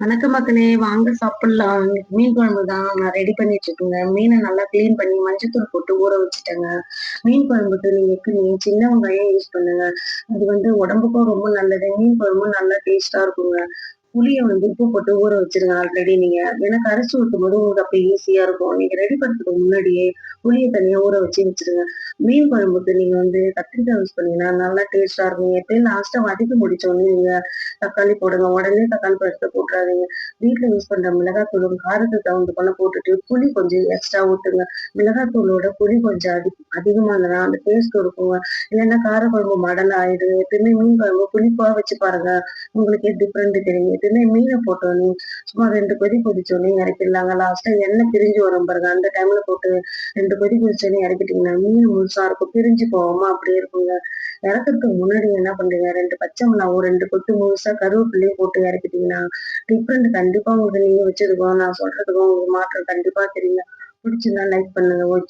வணக்கம் மக்களே. வாங்க சாப்பிடலாம். மீன் குழம்பு தான் நான் ரெடி பண்ணிட்டு இருக்கேங்க. மீனை நல்லா கிளீன் பண்ணி மஞ்சத்தூள் போட்டு ஊற வச்சுட்டேங்க. மீன் குழம்புக்கு நீங்க நீங்க சின்ன வெங்காயம் யூஸ் பண்ணுங்க. அது வந்து உடம்புக்கும் ரொம்ப நல்லது. மீன் குழம்பும் நல்லா டேஸ்டா இருக்குங்க. புளியை வந்து உப்பு போட்டு ஊற வச்சிருங்க ஆல்ரெடி நீங்க. எனக்கு கரைச்சி ஊற்றும் போது உங்களுக்கு அப்படி ஈஸியா இருக்கும். நீங்க ரெடி பண்ணுறதுக்கு முன்னாடியே புளியை தனியா ஊற வச்சு வச்சிருங்க. மீன் குழம்புக்கு நீங்க வந்து கத்திரிக்காய் யூஸ் பண்ணீங்கன்னா நல்லா டேஸ்டா இருக்கும். எப்பயும் லாஸ்டா வதக்கி முடிச்சோடனே நீங்க தக்காளி போடுங்க. உடனே தக்காளி பழத்தை போட்டுறாதீங்க. வீட்டுல யூஸ் பண்ற மிளகாத்தூளும் காரத்துக்கு தகுந்த போல போட்டுட்டு புளி கொஞ்சம் எக்ஸ்ட்ரா ஊட்டுங்க மிளகாத்தூளோட புளி கொஞ்சம் அதிக அதிகமா அந்த டேஸ்ட் இருக்குங்க இல்லைன்னா காரக்குழம்பு மடல் ஆயிடுது எப்பயுமே மீன் குழம்பு புளிப்பா வச்சு பாருங்க. உங்களுக்கே டிஃப்ரெண்ட் தெரியும். எப்பயுமே மீனை போட்டோன்னே சும்மா ரெண்டு கொதி கொதிச்சோடனே இறக்கிடலாங்க. லாஸ்டா எண்ணெய் பிரிஞ்சு வரும் பாருங்க. அந்த டைம்ல போட்டு ரெண்டு கொதி கொதிச்சோடனே இறக்கிட்டீங்கன்னா மீன் முழுசா இருக்கும். பிரிஞ்சு போவோமா அப்படியே இருக்குங்க. இறக்கிறதுக்கு முன்னாடி என்ன பண்றீங்க ரெண்டு பச்சை மிளகாவும் ரெண்டு கொத்து முழுசா கருவேப்பிலையும் போட்டு இறக்கிட்டீங்கன்னா டிஃப்ரெண்ட் கண்டிப்பா உங்களுக்கு நீங்க வச்சிருக்கோம். நான் சொல்றதுக்கும் உங்களுக்கு மாற்றம் கண்டிப்பா தெரியுங்க பிடிச்சிருந்தா லைக் பண்ணுங்க. ஓகே